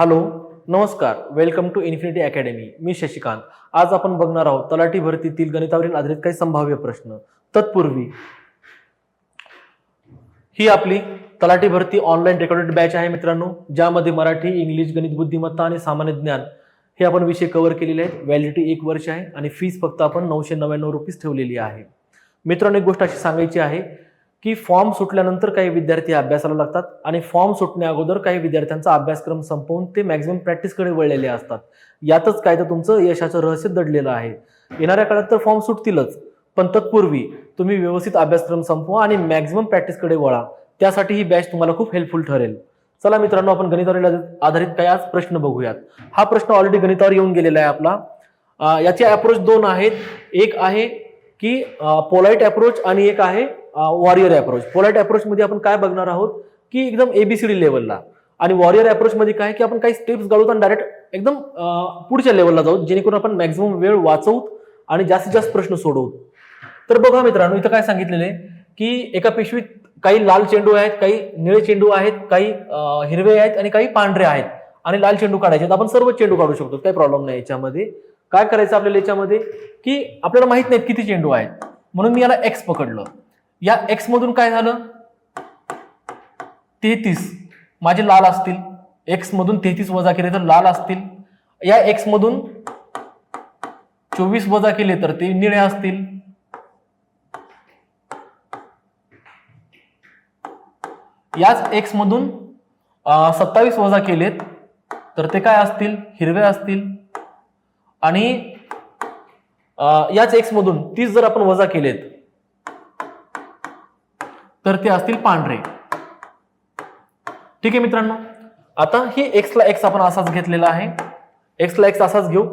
Hello नमस्कार. Welcome to infinity academy. मी शशिकांत. आज आपण बघणार आहोत तलाठी भरतीतील गणितावरील आधारित काही संभाव्य प्रश्न. तत्पूर्वी ही आपली तलाठी भरती ऑनलाईन रेकॉर्डेड बॅच आहे मित्रांनो ज्यामध्ये मराठी इंग्लिश गणित बुद्धिमत्ता आणि सामान्य ज्ञान हे आपण विषय कव्हर केलेले आहेत. व्हॅलिडिटी एक वर्ष आहे आणि फीस फक्त आपण नऊशे नव्याण्णव रुपीज ठेवलेली आहे. मित्रांनो एक गोष्ट अशी सांगायची आहे की फॉर्म सुटल्यानंतर काही विद्यार्थी अभ्यासाला लागतात आणि फॉर्म सुटण्या अगोदर काही विद्यार्थ्यांचा अभ्यासक्रम संपवून ते मॅक्झिमम प्रॅक्टिसकडे वळलेले असतात. यातच काय तर तुमचं यशाचं रहस्य दडलेलं आहे. येणाऱ्या काळात तर फॉर्म सुटतीलच पण तत्पूर्वी तुम्ही व्यवस्थित अभ्यासक्रम संपवा आणि मॅक्झिमम प्रॅक्टिसकडे वळा. त्यासाठी ही बॅच तुम्हाला खूप हेल्पफुल ठरेल. चला मित्रांनो आपण गणितावर आधारित काही आज प्रश्न बघूयात. हा प्रश्न ऑलरेडी गणितावर येऊन गेलेला आहे आपला. याचे अप्रोच दोन आहेत. एक आहे की पोलाईट अप्रोच आणि एक आहे वॉरियर अप्रोच पोलाइट अप्रोचमध्ये आपण काय बघणार आहोत? की एकदम एबीसीडी लेवलला आणि वॉरियर अप्रोचमध्ये काय की आपण काही स्टेप्स घालूत आणि डायरेक्ट एकदम पुढच्या लेवलला जाऊ जेणेकरून आपण मॅक्झिमम वेळ वाचवू आणि जास्तीत जास्त प्रश्न सोडवू तर बघा मित्रांनो इथं काय सांगितलेलं आहे की एका पिशवीत काही लाल चेंडू आहेत काही निळे चेंडू आहेत काही हिरवे आहेत आणि काही पांढरे आहेत. आणि लाल चेंडू काढायचे आहेत. आपण सर्व चेंडू काढू शकतो. काही प्रॉब्लेम नाही याच्यामध्ये. काय करायचं आपल्याला याच्यामध्ये? की आपल्याला माहीत नाहीत किती चेंडू आहेत. म्हणून मी याला एक्स पकडलं. या एक्स मधून काय झालं? तेहतीस. माझे लाल असतील. एक्स मधून तेहतीस वजा केले तर लाल असतील. या एक्स मधून चोवीस वजा केले तर ते निळे असतील. याच एक्स मधून सत्तावीस वजा केलेत तर ते काय असतील? हिरवे असतील. आणि याच एक्स मधून तीस जर आपण वजा केलेत तर ते असतील पांढरे. ठीक आहे मित्रांनो? आता ही एक्सला एक्स आपण असाच घेतलेला आहे. एक्सला एक्स असाच घेऊ.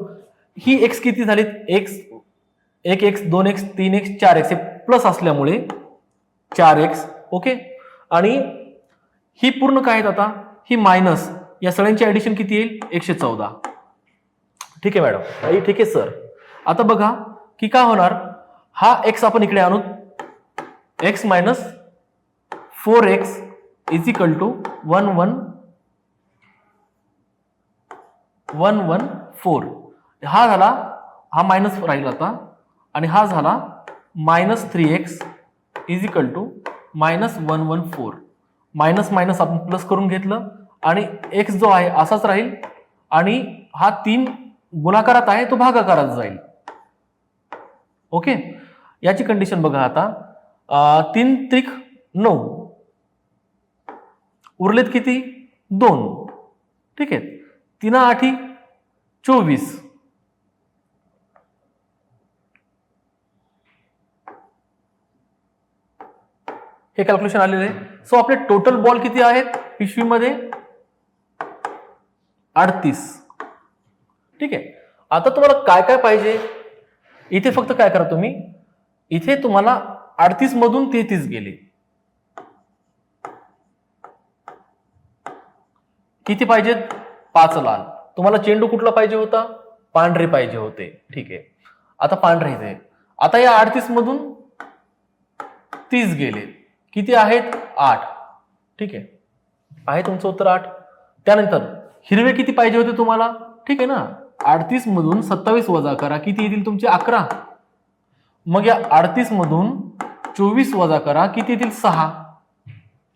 ही एक्स किती झाली एक्स एक एक्स दोन एक्स तीन एक्स चार एक्स हे प्लस असल्यामुळे चार एक्स ओके आणि ही पूर्ण काय आहेत आता? ही मायनस या सगळ्यांची ऍडिशन किती येईल? एकशे चौदा. ठीक आहे मॅडम ठीक आहे सर आता बघा की काय होणार? हा एक्स आपण इकडे आणू. X minus four x is equal to one one one one four हा झाला हा मायनस राहील आता. आणि हा झाला minus three x is equal to minus one one four minus minus आपण प्लस करून घेतलं. आणि एक्स जो आहे असाच राहील. आणि हा तीन गुणाकारात आहे तो भागाकारात जाईल. ओके याची कंडिशन बघा आता. तीन त्रिक नऊ. उरलेत किती? दोन. ठीक आहे. तिना आठी चोवीस. हे कॅल्क्युलेशन आलेलं आहे. सो आपले टोटल बॉल किती आहेत? पिशवीमध्ये अडतीस. ठीक आहे. आता तुम्हाला काय काय पाहिजे? इथे फक्त काय करा तुम्ही? इथे तुम्हाला अडतीस मधून तेहतीस गेले. किती पाहिजेत पाच लाल. तुम्हाला चेंडू कुठला पाहिजे होता? पांढरे पाहिजे होते. ठीक आहे. आता पांढरे इथे आता या अडतीस मधून तीस गेले. किती आहेत? आठ. ठीक आहे. आहे तुमचं उत्तर आठ. त्यानंतर हिरवे किती पाहिजे होते तुम्हाला? ठीक आहे ना? अडतीस मधून सत्तावीस वजा करा. किती येतील तुमचे? अकरा. मग या अडतीस मधून चोवीस वजा करा. किती येतील? सहा.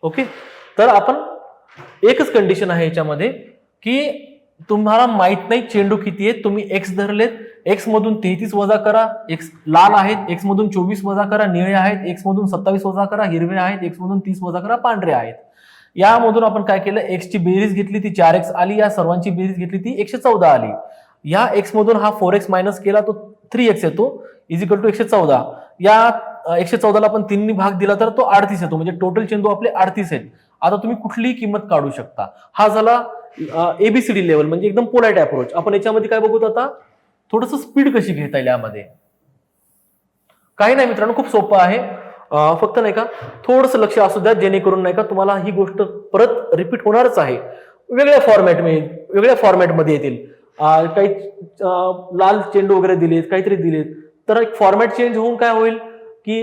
ओके? तर आपण एकच कंडिशन आहे याच्यामध्ये की तुम्हाला माहीत नाही चेंडू किती आहेत तुम्ही एक्स धरलेत एक्स मधून तेहतीस वजा करा एक्स लाल आहेत एक्स मधून चोवीस वजा करा निळे आहेत एक्स मधून सत्तावीस वजा करा हिरवे आहेत एक्स मधून तीस वजा करा पांढरे आहेत. यामधून आपण काय केलं एक्सची बेरीज घेतली ती चार एक्स आली या सर्वांची बेरीज घेतली ती एकशे चौदा आली. या एक्स मधून हा फोर एक्स मायनस केला तो थ्री एक्स येतो इज इक्वल टू एकशे चौदा. या एकशे चौदाला आपण तीननी भाग दिला तर तो अडतीस येतो. म्हणजे टोटल चेंडू आपले अडतीस आहेत. आता तुम्ही कुठलीही किंमत काढू शकता. हा झाला एबीसीडी लेवल म्हणजे एकदम पोलाइट अप्रोच आपण याच्यामध्ये काय बघूत आता? थोडस स्पीड कशी घेता येईल यामध्ये? काही नाही मित्रांनो खूप सोपं आहे. फक्त नाही का थोडंसं लक्ष असू द्या जेणेकरून नाही का तुम्हाला ही गोष्ट परत रिपीट होणारच आहे. वेगळ्या फॉर्मॅट वेगळ्या फॉर्मॅटमध्ये येतील. काही लाल चेंडू वगैरे दिलेत काहीतरी दिलेत. तर एक फॉर्मॅट चेंज होऊन काय होईल? की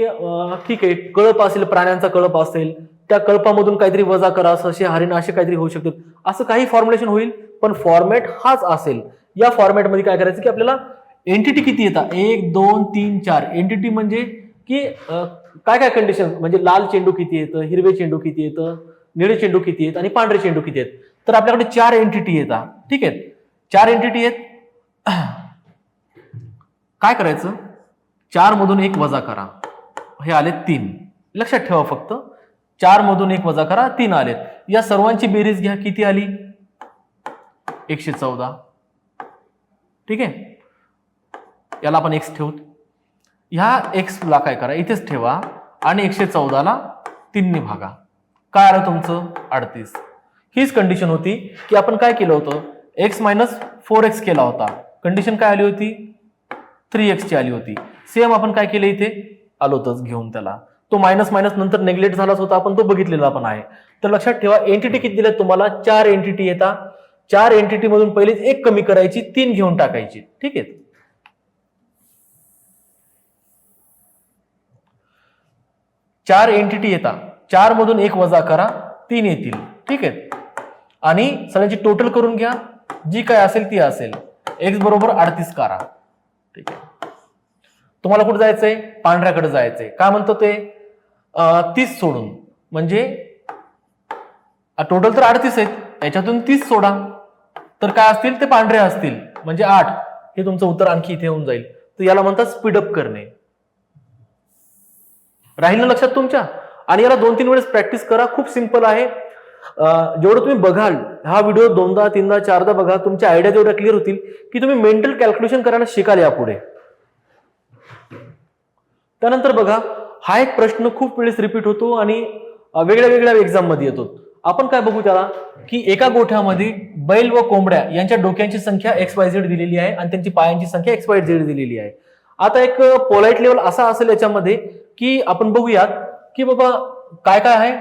ठीक आहे कळप असेल प्राण्यांचा कळप असेल त्या कळपामधून काहीतरी वजा करा असे हरिण असे काहीतरी होऊ शकतात. असं काही फॉर्म्युलेशन होईल पण फॉर्मॅट हाच असेल. या फॉर्मॅटमध्ये काय करायचं की आपल्याला एंटिटी किती येतात? एक दोन तीन चार. एंटिटी म्हणजे की काय काय कंडिशन म्हणजे लाल चेंडू किती येतं हिरवे चेंडू किती येतं निळे चेंडू किती आहेत आणि पांढरे चेंडू किती आहेत तर आपल्याकडे चार एंटिटी येतात. ठीक आहेत चार एंटिटी आहेत. काय करायचं? चार मधून एक वजा करा. हे आले तीन. लक्षात ठेवा फक्त. चार मधून एक वजा करा तीन आलेत. या सर्वांची बेरीज घ्या. किती आली? एकशे चौदा. ठीक आहे? याला आपण एक्स ठेवू. ह्या एक्सला काय करा? इथेच ठेवा. आणि एकशे चौदाला तीनने भागा. काय आलं तुमचं? अडतीस. हीच कंडिशन होती की आपण काय केलं होतं? एक्स मायनस फोर एक्स केला होता. कंडिशन काय आली होती? थ्री एक्सची आली होती. सेम आपण काय केलं इथे? आलोतच घेऊन त्याला. तो मायनस मायनस नंतर नेग्लेक्ट झालाच होता आपण तो बघितलेला पण आहे. तर लक्षात ठेवा एंटिटी किती दिल्या तुम्हाला? चार एंटिटी येतात चार एंटिटी मधून पहिलेच एक कमी करायची तीन घेऊन टाकायची. ठीक आहे? चार एंटिटी येतात चार मधून एक वजा करा तीन येतील. ठीक आहे? आणि सगळ्यांची टोटल करून घ्या. जी काय असेल ती असेल. एक्स बरोबर अडतीस करा. ठीक आहे? तुम्हाला कुठे जायचंय? पांढऱ्याकडे जायचंय. काय म्हणतो ते? तीस सोडून. म्हणजे टोटल तर अडतीस आहेत. याच्यातून तीस सोडा. तर काय असतील? ते पांढरे असतील. म्हणजे आठ. हे तुमचं उत्तर आणखी इथे होऊन जाईल. तर याला म्हणतात स्पीडअप करणे. राहील ना लक्षात तुमच्या? आणि याला दोन तीन वेळेस प्रॅक्टिस करा. खूप सिंपल आहे. जेवढं तुम्ही बघाल हा व्हिडिओ दोनदा तीनदा चारदा बघा. तुमच्या आयडिया जेवढ्या क्लिअर होतील की तुम्ही मेंटल कॅल्क्युलेशन करायला शिकाल यापुढे. त्यानंतर बघा हा एक प्रश्न खूप वेळेस रिपीट होतो आणि वेगळ्या वेगळ्या एक्झाममध्ये येतो. आपण काय बघू त्याला? की एका गोठ्यामध्ये बैल व कोंबड्या यांच्या डोक्यांची संख्या एक्स वाय झेड दिलेली आहे आणि त्यांची पायांची संख्या एक्स वाय झेड दिलेली आहे. आता एक पोलाइट लेवल असा असेल याच्यामध्ये की आपण बघूयात की बाबा काय काय आहे?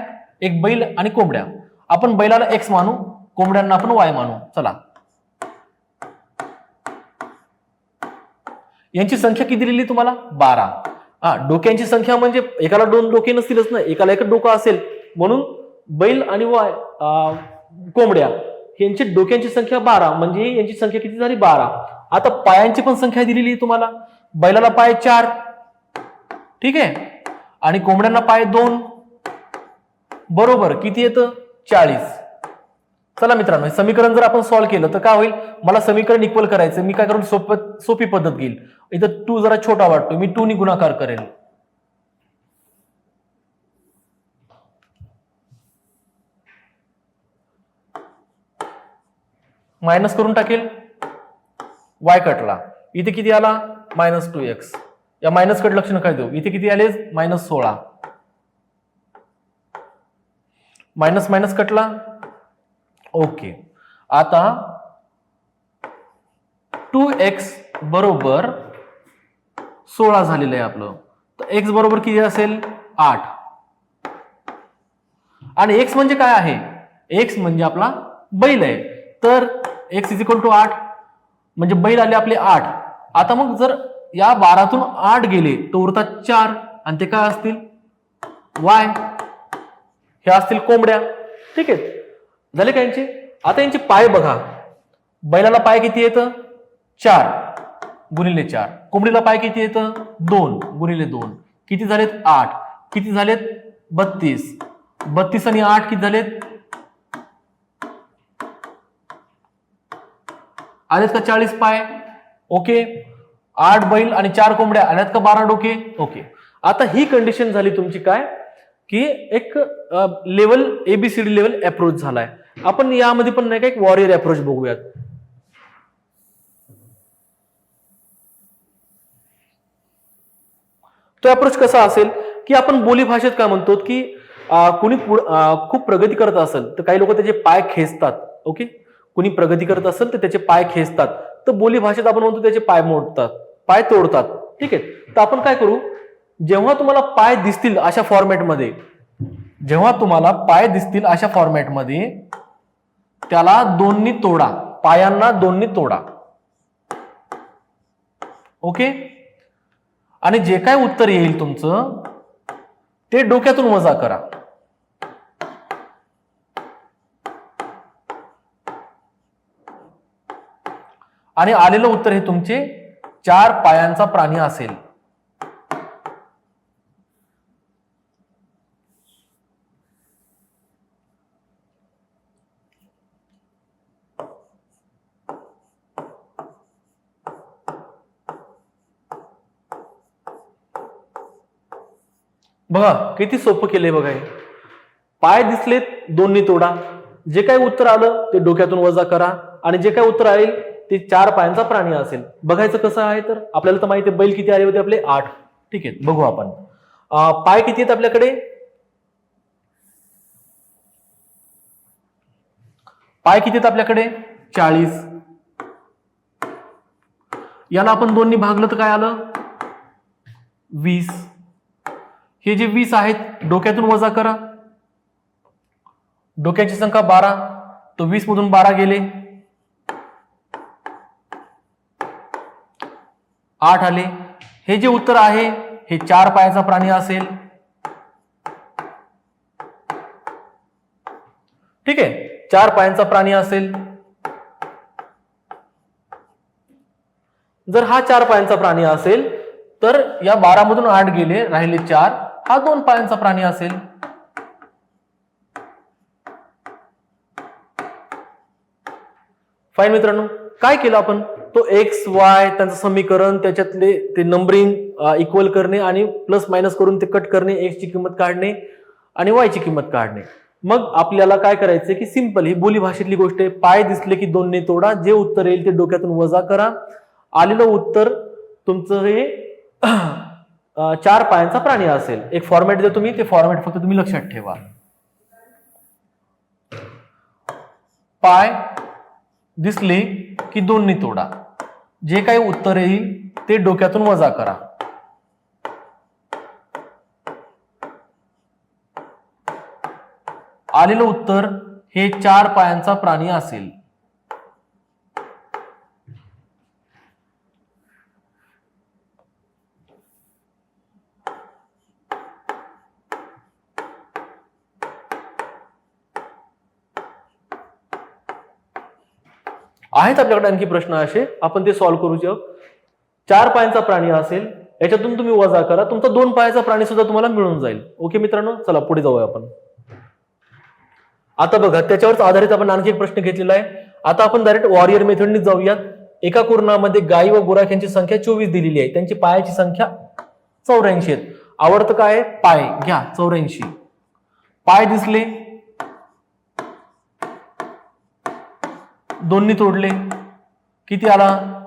एक बैल आणि कोंबड्या. आपण बैलाला एक्स मानू कोंबड्यांना आपण वाय मानू. चला. यांची संख्या किती दिलेली तुम्हाला? बारा. हा डोक्यांची संख्या म्हणजे एकाला दोन डोके नसतीलच ना एकाला एक डोकं असेल. म्हणून बैल आणि वाय कोंबड्या यांची डोक्यांची संख्या बारा म्हणजे यांची संख्या किती झाली? बारा. आता पायांची पण संख्या दिलेली आहे तुम्हाला. बैलाला पाय चार. ठीक आहे? आणि कोंबड्यांना पाय दोन. बरोबर किती येतं? चाळीस. चला मित्रांनो हे समीकरण जर आपण सॉल्व्ह केलं तर काय होईल? मला समीकरण इक्वल करायचं मी काय करून सोप सोपी पद्धत घेईल. इथं टू जरा छोटा वाटतो मी टू नी गुणाकार करेल. मायनस करून टाकेल. वाय कटला इथे किती आला? मायनस टू एक्स या मायनस कट लक्ष नका देऊ? इथे किती आले मायनस सोळा. मायनस मायनस कटला ओके. आता टू एक्स बरोबर सोळा झालेलं आहे आपलं. तर एक्स बरोबर किती असेल? आठ. आणि एक्स म्हणजे काय आहे? एक्स म्हणजे आपला बैल आहे. तर एक्स इज इक्वल टू आठ. म्हणजे बैल आले आपले आठ. आता मग जर या बारातून आठ गेले तर उरतात चार. आणि ते काय असतील? वाय हे असतील कोंबड्या. ठीक आहे? झाले का यांचे? आता यांचे पाय बघा. बैलाला पाय किती येतं? चार. गुणिले चार. कोंबडीला पाय किती येतं? दोन. गुणिले दोन. किती झालेत? आठ. किती झालेत? बत्तीस. बत्तीस आणि आठ किती झालेत? आलेत का चाळीस पाय? ओके. आठ बैल आणि चार कोंबड्या. आल्यात का बारा डोके? ओके. आता ही कंडिशन झाली तुमची काय? की एक लेवल एबीसीडी लेवल अप्रोच झालाय. आपण यामध्ये पण नाही का एक वॉरियर अप्रोच बघूयात. तो अप्रोच कसा असेल की आपण बोली भाषेत काय म्हणतो की कुणी खूप प्रगती करत असेल तर काही लोक त्याचे पाय खेचतात ओके? कुणी प्रगती करत असेल तर त्याचे पाय खेचतात. तर बोली भाषेत आपण म्हणतो त्याचे पाय मोडतात पाय तोडतात ठीक आहे? तर आपण काय करू? जेव्हा तुम्हाला पाय दिसतील अशा फॉर्मॅटमध्ये जेव्हा तुम्हाला पाय दिसतील अशा फॉर्मॅटमध्ये त्याला दोन्ही तोडा पायांना दोन्ही तोडा. ओके? आणि जे काय उत्तर येईल तुमचं ते डोक्यातून वजा करा. आणि आलेलं उत्तर हे तुमचे चार पायांचा प्राणी असेल. बघा किती सोपं केलंय बघा हे. पाय दिसलेत दोन्ही तोडा. जे काही उत्तर आलं ते डोक्यातून वजा करा. आणि जे काय उत्तर आईल ते चार पायांचा प्राणी असेल. बघायचं कसं आहे तर? आपल्याला तर माहिती बैल किती आले होते आपले? आठ. ठीक आहे बघू आपण. पाय किती आहेत आपल्याकडे? पाय किती आहेत आपल्याकडे? चाळीस. याला आपण दोन्ही भागलं तर काय आलं? वीस. हे जे वीस आहेत डोक्यातून वजा करा. डोक्याची संख्या बारा तो वीस मधून बारा गेले. आठ आले. हे जे उत्तर आहे हे चार पायाचा प्राणी असेल. ठीक आहे? चार पायांचा प्राणी असेल. जर हा चार पायांचा प्राणी असेल तर या बारा मधून आठ गेले राहिले चार. हा दोन पायांचा प्राणी असेल. फाईन मित्रांनो काय केलं आपण? तो एक्स वाय त्यांचं समीकरण त्याच्यातले ते नंबरिंग इक्वल करणे आणि प्लस मायनस करून ते कट करणे एक्स ची किंमत काढणे आणि वाय ची किंमत काढणे. मग आपल्याला काय करायचं की सिंपल ही बोली भाषेतली गोष्ट आहे. पाय दिसले की दोन्ही तोडा जे उत्तर येईल ते डोक्यातून वजा करा. आलेलं उत्तर तुमचं हे चार पायांचा प्राणी असेल. एक फॉर्मॅट देतो मी ते फॉर्मॅट फक्त तुम्ही लक्षात ठेवा. पाय दिसले की दोन्ही तोडा. जे काही उत्तर येईल ते डोक्यातून वजा करा. आलेलं उत्तर हे चार पायांचा प्राणी असेल. आहेत आपल्याकडे आणखी प्रश्न असे. आपण ते सॉल्व्ह करू शकतो चार पायांचा प्राणी असेल याच्यातून तुम्ही वजा करा. तुमचा दोन पायाचा प्राणी सुद्धा तुम्हाला मिळून जाईल. ओके मित्रांनो? चला पुढे जाऊया आपण. आता बघा त्याच्यावरच आधारित आपण आणखी एक प्रश्न घेतलेला आहे. आता आपण डायरेक्ट वॉरियर मेथडने जाऊयात. एका कुरणामध्ये गाई व गुराख्यांची संख्या चोवीस दिलेली आहे. त्यांची पायाची संख्या चौऱ्याऐंशी आहेत. आवडतं काय? आहे? पाय. घ्या चौऱ्याऐंशी. पाय दिसले दोन्ही तोडले. किती आला?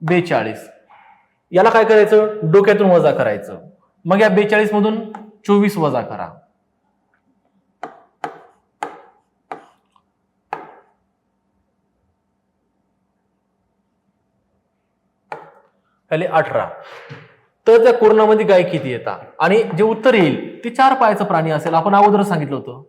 बेचाळीस. याला काय करायचं? डोक्यातून वजा करायचं. मग या बेचाळीस मधून चोवीस वजा करा. अठरा. तर त्या कोरोनामध्ये गाय किती येतात? आणि जे उत्तर येईल ते चार पायाचं प्राणी असेल. आपण अगोदर सांगितलं होतं.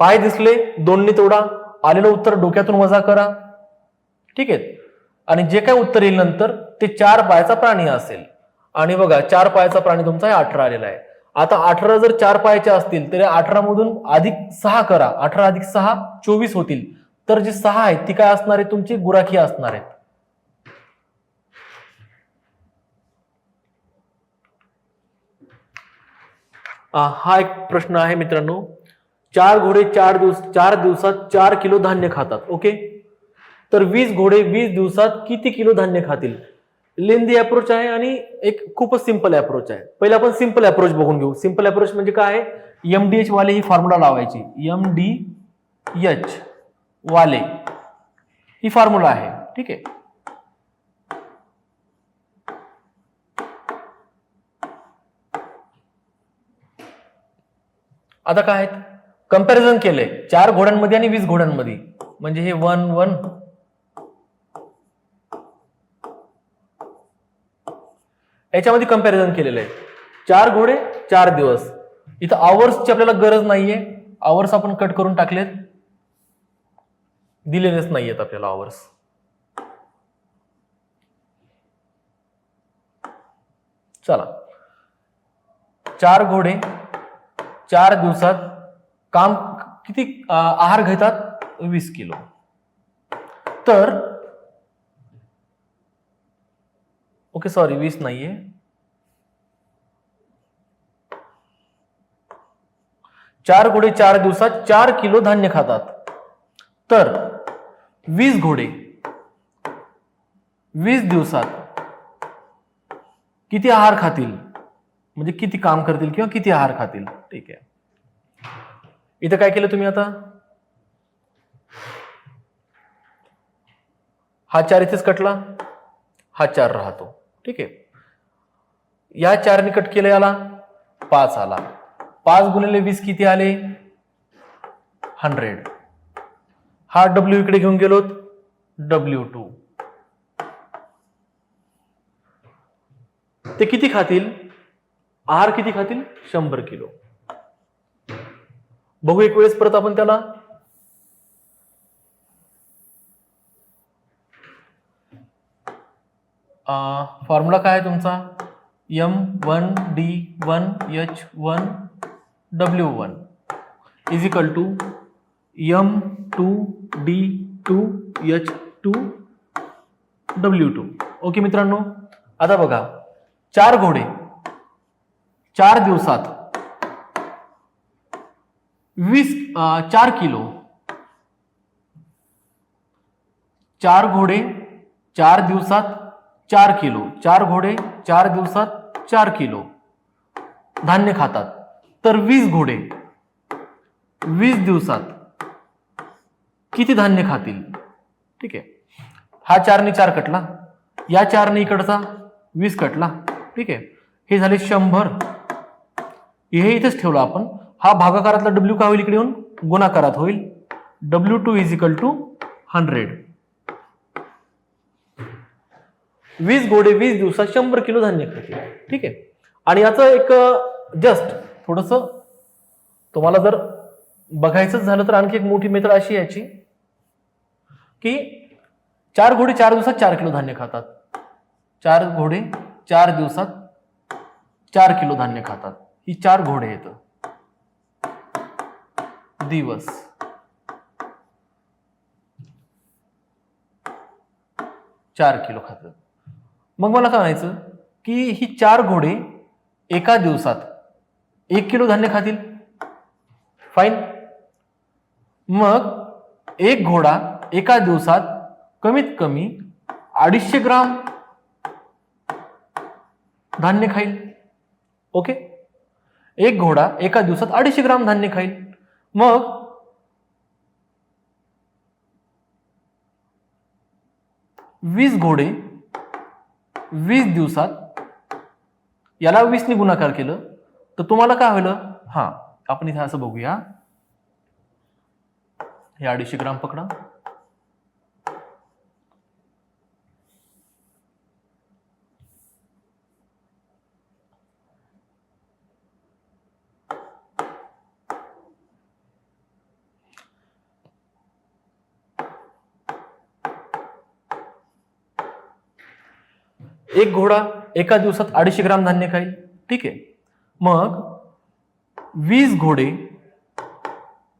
पाय दिसले दोन्ही तोडा आलेलं उत्तर डोक्यातून वजा करा. ठीक आहे? आणि जे काय उत्तर येईल नंतर ते चार पायाचा प्राणी असेल. आणि बघा चार पायाचा प्राणी तुमचा हे अठरा आलेला आहे. आता अठरा जर चार पायाचे असतील तर अठरा मधून अधिक सहा करा. अठरा अधिक सहा चोवीस होतील. तर जी सहा आहेत ती काय असणार आहे तुमची? गुराखी असणार आहेत. हा एक प्रश्न आहे मित्रांनो. चार घोडे चार दिवस चार दिवसात चार किलो धान्य खातात ओके? तर वीस घोडे वीस दिवसात किती किलो धान्य खातील? लेंदी अप्रोच आहे आणि एक खूपच सिंपल अप्रोच आहे. पहिले आपण सिंपल अप्रोच बघून घेऊ. सिंपल अप्रोच म्हणजे काय आहे? एम डी एच वाले ही फॉर्म्युला लावायची. एम डी एच वाले ही फॉर्म्युला आहे. ठीक आहे? आता काय आहेत? कंपॅरिझन केलंय. चार घोड्यांमध्ये आणि वीस घोड्यांमध्ये. म्हणजे हे वन वन. याच्यामध्ये कंपॅरिझन केलेलं आहे. चार घोडे चार दिवस. इथं आवर्सची आपल्याला गरज नाहीये. आवर्स आपण कट करून टाकलेत. दिलेलेच नाहीयेत आपल्याला आवर्स चला. चार घोडे चार दिवसात काम किती आहार घेतात? वीस किलो. तर ओके सॉरी वीस नाहीये. चार घोडे चार दिवसात चार किलो धान्य खातात. तर वीस घोडे वीस दिवसात किती आहार खातील? म्हणजे किती काम करतील किंवा किती आहार खातील? ठीक आहे. इथं काय केलं तुम्ही आता? हा चार इथेच कटला? हा चार राहतो. ठीक आहे. या चारने कट केलं याला? पाच आला. पाच गुणिले वीस किती आले? हंड्रेड. हा डब्ल्यू इकडे घेऊन गेलोत डब्ल्यू टू. ते किती खातील? आहार किती खातील? शंभर किलो. बघू एक वेळेस परत आपण त्याला. फॉर्म्युला काय आहे तुमचा? M one D one H one W one is equal to M two D two H two W two okay मित्रांनो आता बघा चार घोडे चार दिवसात वीस चार किलो. चार घोडे चार दिवसात चार किलो. चार घोडे चार दिवसात चार किलो. धान्य खातात. तर वीस घोडे. वीस दिवसात किती धान्य खातील? ठीक आहे. हा चारने चार कटला. या चारने इकडचा वीस कटला. ठीक आहे. हे झाले शंभर. हे इथेच ठेवलं आपण. हा भागाकारातला डब्ल्यू काय होईल इकडे येऊन? गुणाकारात होईल. W two is equal to hundred वीस गोडे वीस दिवसात शंभर किलो धान्य खाते. ठीक आहे? आणि याचं एक जस्ट थोडस तुम्हाला जर बघायचंच झालं तर आणखी एक मोठी मेथड अशी याची की चार घोडे चार दिवसात चार किलो धान्य खातात. चार घोडे चार दिवसात चार किलो धान्य खातात. ही चार घोडे येतं. दिवस. चार किलो खात. मग मला काय म्हणायचं? की ही चार घोडे एका दिवसात एक किलो धान्य खातील. फाईन मग एक घोडा एका दिवसात कमीत कमी अडीचशे ग्राम धान्य खाईल. ओके एक घोडा एका दिवसात अडीचशे ग्राम धान्य खाईल. मग? वीस घोडे वीस दिवसात याला वीसने गुणाकार केलं तर तुम्हाला काय होईल? हा आपण इथे असं बघूया. हे अडीचशे ग्राम पकडा. एक घोडा एका दिवसात अडीचशे ग्राम धान्य खाईल. ठीक आहे. मग वीस घोडे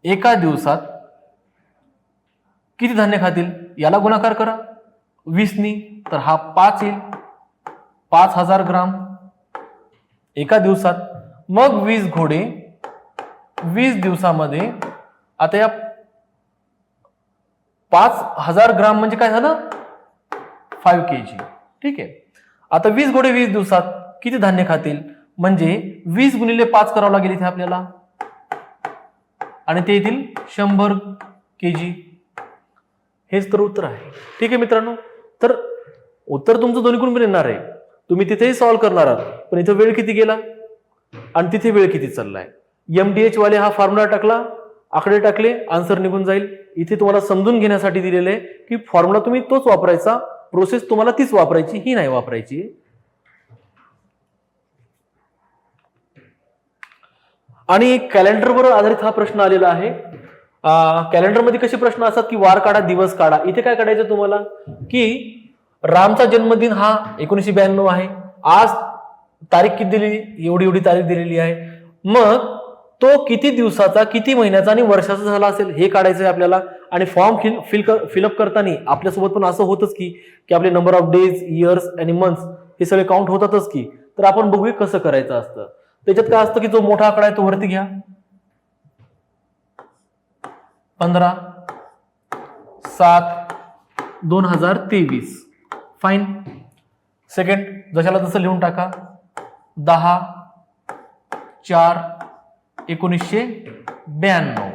एका दिवसात किती धान्य खातील? याला गुणाकार करा. वीसनी तर हा पाच येईल. पाच हजार ग्राम एका दिवसात. मग वीस घोडे वीस दिवसामध्ये आता या पाच हजार ग्राम म्हणजे काय झालं? Five K G. ठीक आहे. आता वीस घोडे वीस दिवसात किती धान्य खातील? म्हणजे वीस गुणिले पाच करावं लागेल इथे आपल्याला. आणि ते येतील शंभर के जी हेच तर उत्तर आहे. ठीक आहे मित्रांनो तर उत्तर तुमचं दोन्ही गुण पण येणार आहे. तुम्ही तिथेही सॉल्व्ह करणार आहात पण इथं वेळ किती गेला? आणि तिथे वेळ किती चाललाय? एम डी एच वाले हा फॉर्म्युला टाकला आकडे टाकले आन्सर निघून जाईल. इथे तुम्हाला समजून घेण्यासाठी दिलेले आहे की फॉर्म्युला तुम्ही तोच वापरायचा प्रोसेस तुम्हाला तीच वापरायची ही नाही वापरायची. आणि कॅलेंडरवर आधारित हा प्रश्न आलेला आहे. कॅलेंडरमध्ये कसे प्रश्न असतात की वार काढा दिवस काढा. इथे काय काढायचं तुम्हाला? की रामचा जन्मदिन हा एकोणीसशे ब्याण्णव आहे. आज तारीख किती दिली एवढी एवढी तारीख दिलेली आहे. मग तो किती दिवसाचा किती महिन्याचा आणि वर्षाचा झाला असेल हे काढायचं आहे आपल्याला. आणि फॉर्म फिल फिल फिलअप करताना आपल्यासोबत पण असं होतंच की की आपले नंबर ऑफ डेज इयर्स आणि मंथ्स हे सगळे काउंट होतातच की. तर आपण बघूया कसं करायचं असतं. त्याच्यात काय असतं की जो मोठा आकडा आहे तो वरती घ्या. पंधरा सात दोन हजार तेवीस. फाईन सेकंड जशाला तसं लिहून टाका. दहा चार एकोणीसशे ब्याण्णव.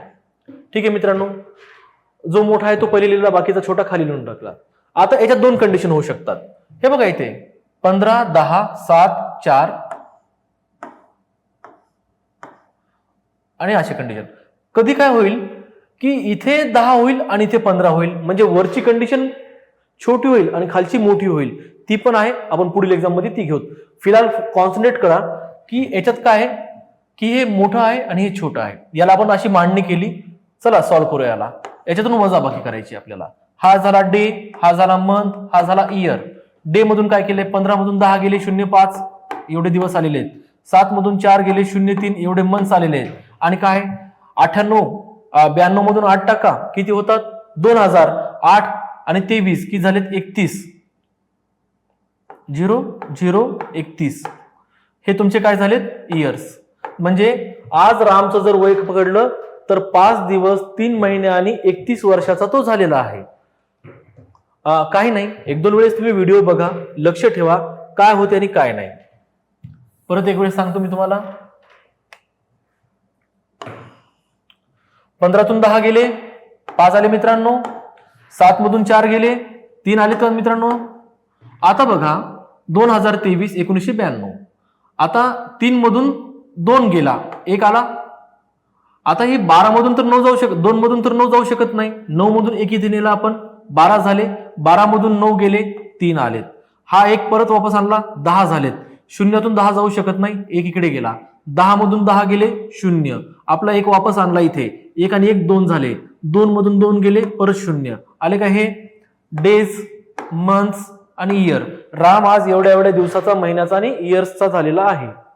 ठीक आहे मित्रांनो जो मोठा आहे तो पहिले लिहिला बाकीचा छोटा खाली लिहून टाकला. आता याच्यात दोन कंडिशन होऊ शकतात. हे बघा इथे पंधरा दहा सात चार. आणि असे कंडिशन कधी काय होईल की इथे दहा होईल आणि इथे पंधरा होईल. म्हणजे वरची कंडिशन छोटी होईल आणि खालची मोठी होईल. ती पण आहे. आपण पुढील एक्झाममध्ये ती घेऊ. फिलहाल कॉन्सन्ट्रेट करा की याच्यात काय आहे? की हे मोठं आहे आणि हे छोटं आहे. याला आपण अशी मांडणी केली. चला सॉल्व्ह करूया याला. याच्यातून वजाबाकी करायची आपल्याला. हा झाला डे हा झाला मंथ हा झाला इयर डे मधून काय केले पंधरा मधून दहा गेले शून्य पाच. एवढे दिवस आलेले आहेत. सात मधून चार गेले शून्य तीन. एवढे मंथ आलेले आहेत. आणि काय? अठ्ठ्याण्णव ब्याण्णव मधून आठ टाका किती होतात? दोन हजार आठ आणि तेवीस. किती झालेत? एकतीस. झिरो झिरो एकतीस. हे तुमचे काय झालेत? इयर्स म्हणजे आज रामचं जर वय पकडलं तर पाच दिवस तीन महिने आणि एकतीस वर्षाचा तो झालेला आहे. काही नाही. एक दोन वेळेस तुम्ही व्हिडिओ बघा लक्ष ठेवा काय होते आणि काय नाही. परत एक वेळेस सांगतो मी तुम्हाला. पंधरातून दहा गेले पाच आले मित्रांनो. सात मधून चार गेले तीन आले तर मित्रांनो. आता बघा दोन हजार तेवीस एकोणीसशे ब्याण्णव. आता तीन मधून दोन गेला. एक आला. आता ही बारा मधून तर नऊ जाऊ शकत दोन मधून तर नऊ जाऊ शकत नाही. नऊ मधून एक इथे नेला आपण. बारा झाले. बारा मधून नऊ गेले. तीन आलेत. हा एक परत वापस आणला. दहा झालेत. शून्यातून दहा जाऊ शकत नाही. एक इकडे गेला. दहा मधून दहा गेले. शून्य. आपला एक वापस आणला इथे. एक आणि एक दोन झाले. दोन मधून दोन गेले. परत शून्य. आले का हे? डेज मंथ्स आणि इयर राम आज एवढ्या एवढ्या दिवसाचा महिन्याचा आणि इयर्सचा झालेला आहे.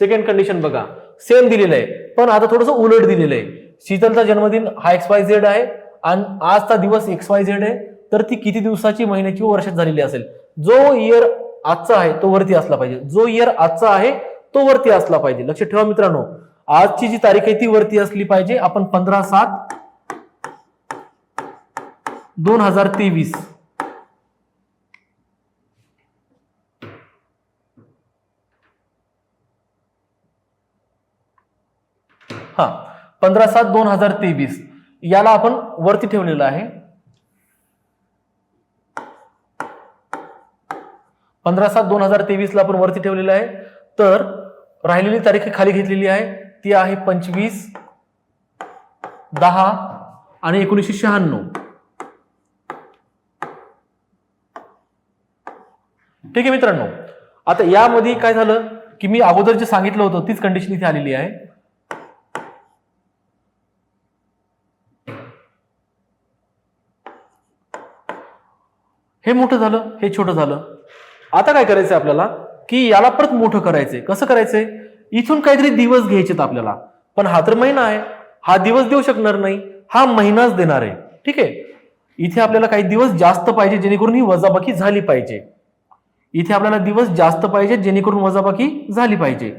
सेकंड कंडिशन बघा. सेम दिलेलं आहे. पण आता थोडंसं उलट दिलेलं आहे. शीतलचा जन्मदिन हा एक्स वाय झेड आहे आणि आजचा दिवस एक्स वाय झेड आहे. तर ती किती दिवसाची महिन्याची व वर्षात झालेली असेल? जो इयर आजचा आहे तो वरती असला पाहिजे. जो इयर आजचा आहे तो वरती असला पाहिजे. लक्ष ठेवा मित्रांनो. आजची जी तारीख आहे ती वरती असली पाहिजे. आपण पंधरा सात दोन हजार तेवीस हा पंधरा सात दोन हजार तेवीस. याला आपण वरती ठेवलेलं आहे. पंधरा सात दोन हजार तेवीसला आपण वरती ठेवलेलं आहे. तर राहिलेली तारीख खाली घेतलेली आहे. ती आहे पंचवीस दहा आणि एकोणीसशे शहाण्णव. ठीक आहे मित्रांनो आता यामध्ये काय झालं की मी अगोदर जे सांगितलं होतं तीच कंडिशन इथे आलेली आहे. हे मोठं झालं हे छोटं झालं. आता काय करायचं आपल्याला? की याला परत मोठं करायचंय. कसं करायचंय? इथून काहीतरी दिवस घ्यायचेत आपल्याला. पण हा तर महिना आहे. हा दिवस देऊ शकणार नाही. हा महिनाच देणार आहे. ठीक आहे? इथे आपल्याला काही दिवस जास्त पाहिजे जेणेकरून ही वजाबाकी झाली पाहिजे. इथे आपल्याला दिवस जास्त पाहिजे जेणेकरून वजाबाकी झाली पाहिजे.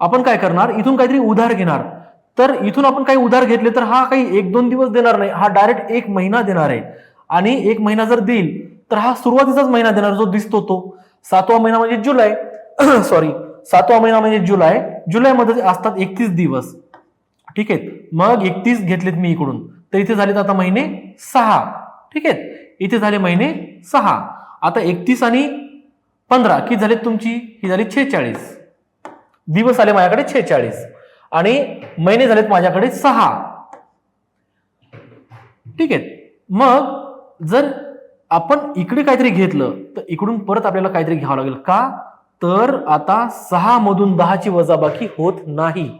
आपण काय करणार? इथून काहीतरी उधार घेणार. तर इथून आपण काही उधार घेतले तर हा काही एक दोन दिवस देणार नाही. हा डायरेक्ट एक महिना देणार आहे. आणि एक महिना जर देईल तर हा सुरुवातीचाच महिना देणार जो दिसतो तो. सातवा महिना म्हणजे जुलै. सॉरी सातवा महिना म्हणजे जुलै. जुलैमध्ये असतात एकतीस दिवस. ठीक आहेत मग एकतीस घेतलेत मी इकडून. तर इथे झालेत आता महिने सहा. ठीक आहेत इथे झाले महिने सहा. आता एकतीस आणि पंधरा. किती झालेत तुमची? ही झाली छेचाळीस. दिवस आले माझ्याकडे छेचाळीस. आणि महिने झालेत माझ्याकडे सहा. ठीक आहे? मग जर आपण इकडे काहीतरी घेतलं तर इकडून परत आपल्याला काहीतरी घ्यावं लागेल. का? तर आता सहा मधून दहाची वजाबाकी होत नाही.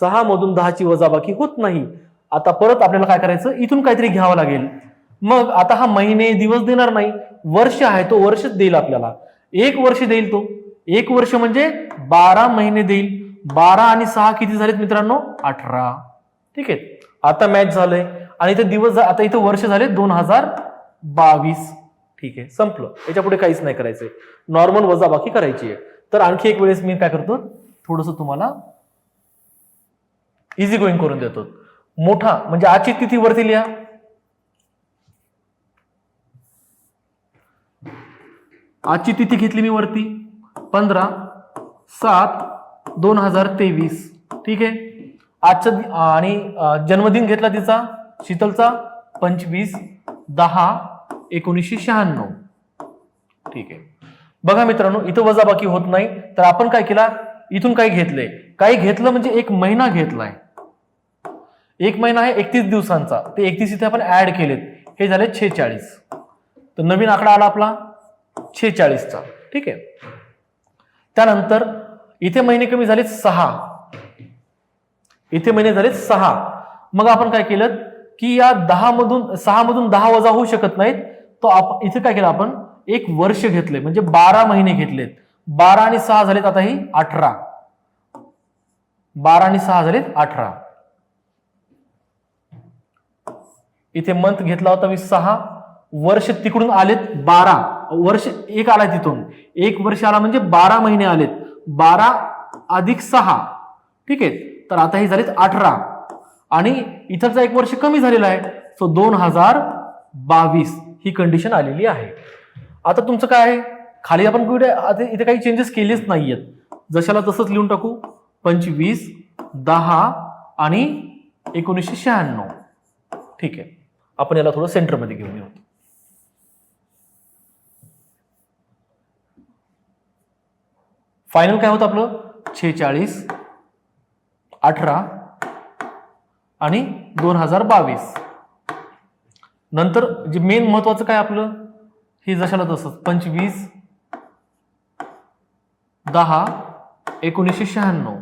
सहा मधून दहाची वजाबाकी होत नाही. आता परत आपल्याला काय करायचं? इथून काहीतरी घ्यावं लागेल. मग आता हा महिने दिवस देणार नाही. वर्ष आहे तो वर्षच देईल आपल्याला. एक वर्ष देईल तो. एक वर्ष म्हणजे बारा महिने देईल. बारा आणि सहा किती झालेत मित्रांनो? अठरा. ठीक आहे. आता मॅच झालंय. आणि इथे दिवस आता इथे वर्ष झाले दोन हजार बावीस. ठीक आहे संपलं. याच्यापुढे काहीच नाही करायचंय. नॉर्मल वजाबाकी करायची आहे. तर आणखी एक वेळेस मी काय करतो थोडस तुम्हाला इझी गोईंग करून देतो. मोठा म्हणजे आजची तिथी वरती लिहा. आजची तिथी घेतली मी वरती. पंधरा सात दोन हजार तेवीस. ठीक आहे? आजचा आणि जन्मदिन घेतला तिचा शीतलचा पंचवीस दहा एकोणीसशे शहाण्णव. ठीक आहे. बघा मित्रांनो इथं वजाबाकी होत नाही. तर आपण काय केला? इथून काय घेतलंय? काही घेतलं म्हणजे एक महिना घेतलाय. एक महिना आहे एकतीस दिवसांचा. ते एकतीस इथे आपण ऍड केलेत. हे झाले छेचाळीस. तर नवीन आकडा आला आपला? छेचाळीसचा. ठीक आहे. त्यानंतर इथे महिने कमी झाले सहा. इथे महिने झाले सहा. मग आपण काय केलं? की या दहा मधून सहा मधून दहा वजा होऊ शकत नाहीत. तो आप इथे काय केलं आपण? एक वर्ष घेतले म्हणजे बारा महिने घेतलेत. बारा आणि सहा झालेत आता ही अठरा. बारा आणि सहा झालेत अठरा. इथे मंथ घेतला होता मी सहा. वर्ष तिकडून आलेत बारा. वर्ष एक आला तिथून. एक वर्ष आला म्हणजे बारा महिने आलेत. बारा अधिक सहा. ठीक आहे? तर आता हे झालेत अठरा. आणि इथरचा एक वर्ष कमी झालेला आहे. सो दोन हजार बावीस ही कंडिशन आलेली आहे. आता तुमचं काय आहे? खाली आपण कुठे आता इथे काही चेंजेस केलेच नाही आहेत जशाला तसंच लिहून टाकू. पंचवीस दहा आणि एकोणीसशे शहाण्णव. ठीक आहे. आपण याला थोडं सेंटरमध्ये घेऊन येऊ. फायनल काय होतं आपलं? छेचाळीस अठरा आणि दोन हजार बावीस. नंतर जे मेन महत्वाचं काय आपलं? हे जशाला तसंच पंचवीस दहा एकोणीसशे शहाण्णव.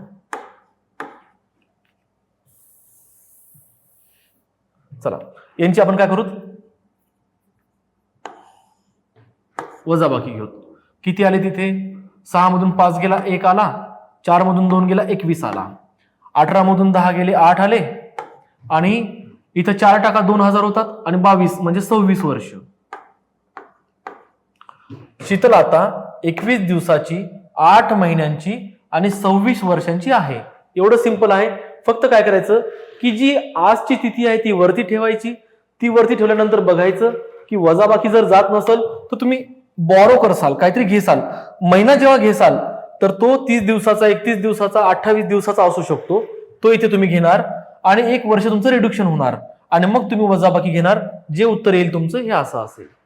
चला यांची आपण काय करू वजाबाकी घेऊ किती आले तिथे? सहा मधून पाच गेला एक आला. चार मधून दोन गेला एकवीस आला. अठरा मधून दहा गेले आठ आले. आणि इथं चार टाका दोन हजार होतात आणि बावीस म्हणजे सव्वीस वर्ष. शीतल आता एकवीस दिवसाची आठ महिन्यांची आणि सव्वीस वर्षांची आहे. एवढं सिंपल आहे. फक्त काय करायचं की जी आजची तिथी आहे ती वरती ठेवायची. ती वरती ठेवल्यानंतर बघायचं की वजाबाकी जर जात नसेल तर तुम्ही बॉरो करसाल काहीतरी घेसाल. महिना जेव्हा घेसाल तर तो तीस दिवसाचा एकतीस दिवसाचा अठ्ठावीस दिवसाचा असू शकतो. तो इथे तुम्ही घेणार. आणि एक वर्ष तुमचं रिडक्शन होणार. आणि मग तुम्ही वजाबाकी घेणार. जे उत्तर येईल तुमचं हे असं असेल.